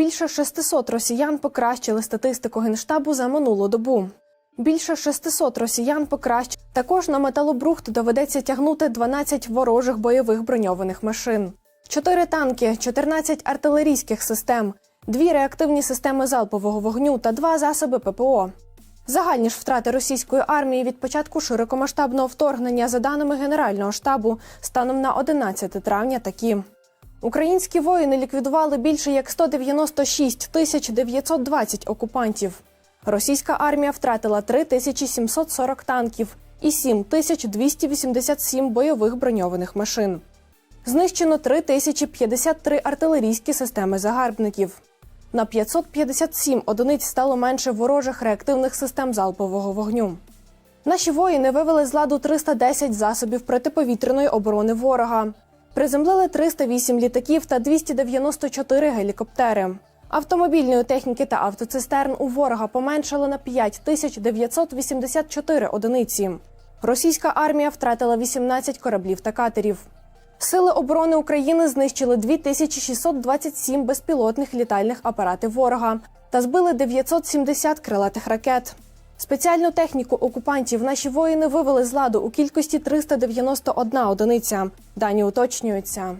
Більше 600 росіян покращили статистику генштабу за минулу добу. Більше 600 росіян покращили. Також на металобрухт доведеться тягнути 12 ворожих бойових броньованих машин, 4 танки, 14 артилерійських систем, 2 реактивні системи залпового вогню та 2 засоби ППО. Загальні ж втрати російської армії від початку широкомасштабного вторгнення, за даними Генерального штабу, станом на 11 травня такі. Українські воїни ліквідували більше як 196 тисяч 920 окупантів. Російська армія втратила 3740 танків і 7287 бойових броньованих машин. Знищено 3053 артилерійські системи загарбників. На 557 одиниць стало менше ворожих реактивних систем залпового вогню. Наші воїни вивели з ладу 310 засобів протиповітряної оборони ворога. Приземлили 308 літаків та 294 гелікоптери. Автомобільної техніки та автоцистерн у ворога поменшало на 5984 одиниці. Російська армія втратила 18 кораблів та катерів. Сили оборони України знищили 2627 безпілотних літальних апаратів ворога та збили 970 крилатих ракет. Спеціальну техніку окупантів наші воїни вивели з ладу у кількості 391 одиниця. Дані уточнюються.